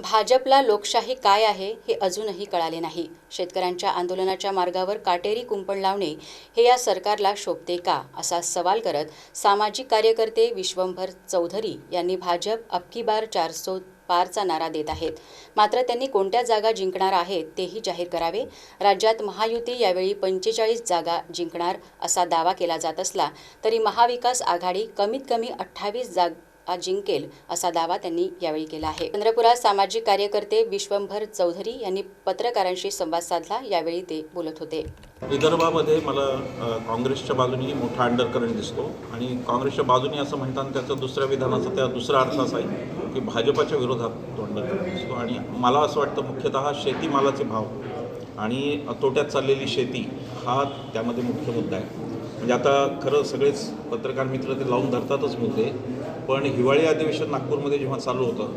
भाजपला लोकशाही काय आहे हे अजूनही कळाले नाही. शेतकऱ्यांच्या आंदोलनाच्या मार्गावर काटेरी कुंपण लावणे हे या सरकारला शोभते का असा सवाल करत सामाजिक कार्यकर्ते विश्वंभर चौधरी यांनी भाजप अबकी बार चारसो पारचा नारा देत आहेत. मात्र त्यांनी कोणत्या जागा जिंकणार आहेत तेही जाहीर करावे. राज्यात महायुती यावेळी पंचेचाळीस जागा जिंकणार असा दावा केला जात असला तरी महाविकास आघाडी कमीत कमी अठ्ठावीस जाग जिंकेल असा दावा त्यांनी यावेळी केला आहे. चंद्रपुरात सामाजिक कार्यकर्ते विश्वंभर चौधरी यांनी पत्रकारांशी संवाद साधला. यावेळी ते बोलत होते. विदर्भामध्ये मला काँग्रेसच्या बाजूने मोठा अंडरकरंट दिसतो आणि काँग्रेसच्या बाजूने असं म्हणताना त्याचा दुसऱ्या विधानाचा त्या दुसरा अर्थ असा आहे की भाजपाच्या विरोधात तो अंडरकरंट दिसतो. आणि मला असं वाटतं मुख्यतः शेतीमालाचे भाव आणि तोट्यात चाललेली शेती हा त्यामध्ये मुख्य मुद्दा आहे. म्हणजे आता खरं सगळेच पत्रकार मित्र ते लावून धरतातच मुद्दे पण हिवाळी अधिवेशन नागपूरमध्ये जेव्हा चालू होतं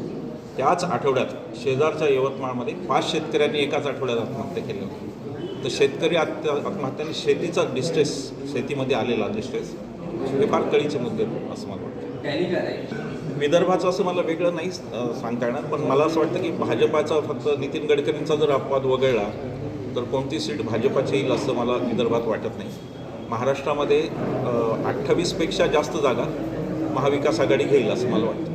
त्याच आठवड्यात शेजारच्या यवतमाळमध्ये पाच शेतकऱ्यांनी एकाच आठवड्यात आत्महत्या केल्या होत्या तर शेतकरी आत्म आत्महत्याने शेतीचा डिस्ट्रेस शेतीमध्ये आलेला डिस्ट्रेस हे फार कळीचे मुद्दे असं मला वाटतं. विदर्भाचं असं मला वेगळं नाही सांगता येणार पण मला असं वाटतं की भाजपाचा फक्त नितीन गडकरींचा जर अपवाद वगळला तर कोणती सीट भाजपाची येईल असं मला विदर्भात वाटत नाही. महाराष्ट्रामध्ये अठ्ठावीसपेक्षा जास्त जागा महाविकास आघाडी घेईल असं मला वाटतं.